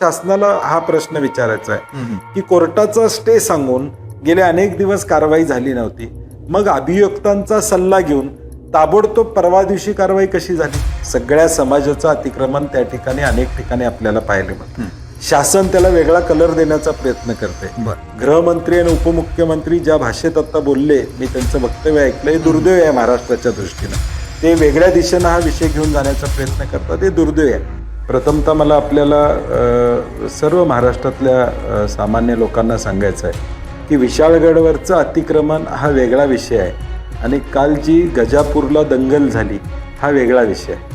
शासनाला हा प्रश्न विचारायचा आहे. की कोर्टाचा स्टे सांगून गेले अनेक दिवस कारवाई झाली नव्हती. मग अभियुक्तांचा सल्ला घेऊन ताबडतोब परवा दिवशी कारवाई कशी झाली? सगळ्या समाजाचं अतिक्रमण त्या ठिकाणी अनेक ठिकाणी आपल्याला पाहायला मिळतं. शासन त्याला वेगळा कलर देण्याचा प्रयत्न करते. गृहमंत्री आणि उपमुख्यमंत्री ज्या भाषेत आता बोलले मी त्यांचं वक्तव्य ऐकलं हे दुर्दैव आहे महाराष्ट्राच्या दृष्टीनं. ते वेगळ्या दिशेनं हा विषय घेऊन जाण्याचा प्रयत्न करतात हे दुर्दैव आहे. प्रथमतः मला आपल्याला सर्व महाराष्ट्रातल्या सामान्य लोकांना सांगायचं आहे की विशाळगडवरचं अतिक्रमण हा वेगळा विषय आहे आणि काल जी गजापूरला दंगल झाली हा वेगळा विषय आहे.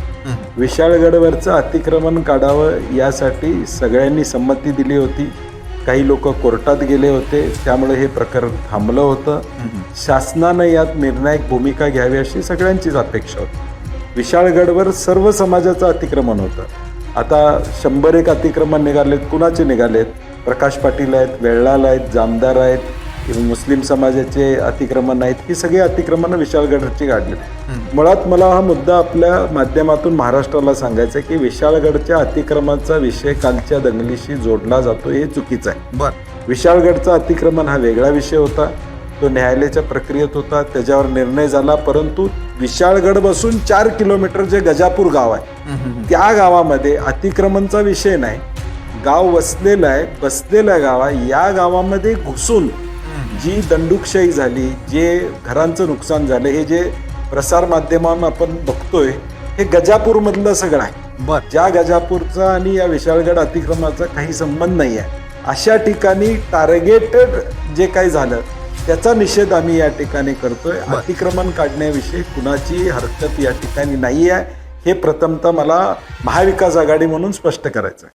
विशाळगडवरचं अतिक्रमण काढावं यासाठी सगळ्यांनी संमती दिली होती. काही लोक कोर्टात गेले होते त्यामुळे हे प्रकरण थांबलं होतं. शासनानं यात निर्णायक भूमिका घ्यावी अशी सगळ्यांचीच अपेक्षा होती. विशाळगडवर सर्व समाजाचं अतिक्रमण होतं. आता शंभर एक अतिक्रमण निघालेत कुणाचे निघालेत? प्रकाश पाटील आहेत वेळाल आहेत जामदार आहेत मुस्लिम समाजाचे अतिक्रमण आहेत ही सगळी अतिक्रमणं विशाळगडची काढलीत. मुळात मला हा मुद्दा आपल्या माध्यमातून महाराष्ट्राला सांगायचा आहे की विशाळगडच्या अतिक्रमणाचा विषय कालच्या दंगलीशी जोडला जातो हे चुकीचं आहे. बर. विशाळगडचा अतिक्रमण हा वेगळा विषय होता. तो न्यायालयाच्या प्रक्रियेत होता त्याच्यावर निर्णय झाला परंतु विशाळगड बसून चार किलोमीटर जे गजापूर गाव आहे त्या गावामध्ये अतिक्रमणचा विषय नाही. गाव वसलेलं आहे बसलेलं गाव आहे या गावामध्ये घुसून जी दंडुकशाही झाली जे घरांचं नुकसान झालं हे जे प्रसार माध्यमांना आपण बघतोय हे गजापूर मधलं सगळं आहे. बर. ज्या गजापूरचा आणि या विशाळगड अतिक्रमणाचा काही संबंध नाही आहे अशा ठिकाणी टार्गेटेड जे काही झालं त्याचा निषेध आम्ही या ठिकाणी करतोय. अतिक्रमण काढण्याविषयी कुणाची हरकत या ठिकाणी नाही आहे हे प्रथमतः मला महाविकास आघाडी म्हणून स्पष्ट करायचं आहे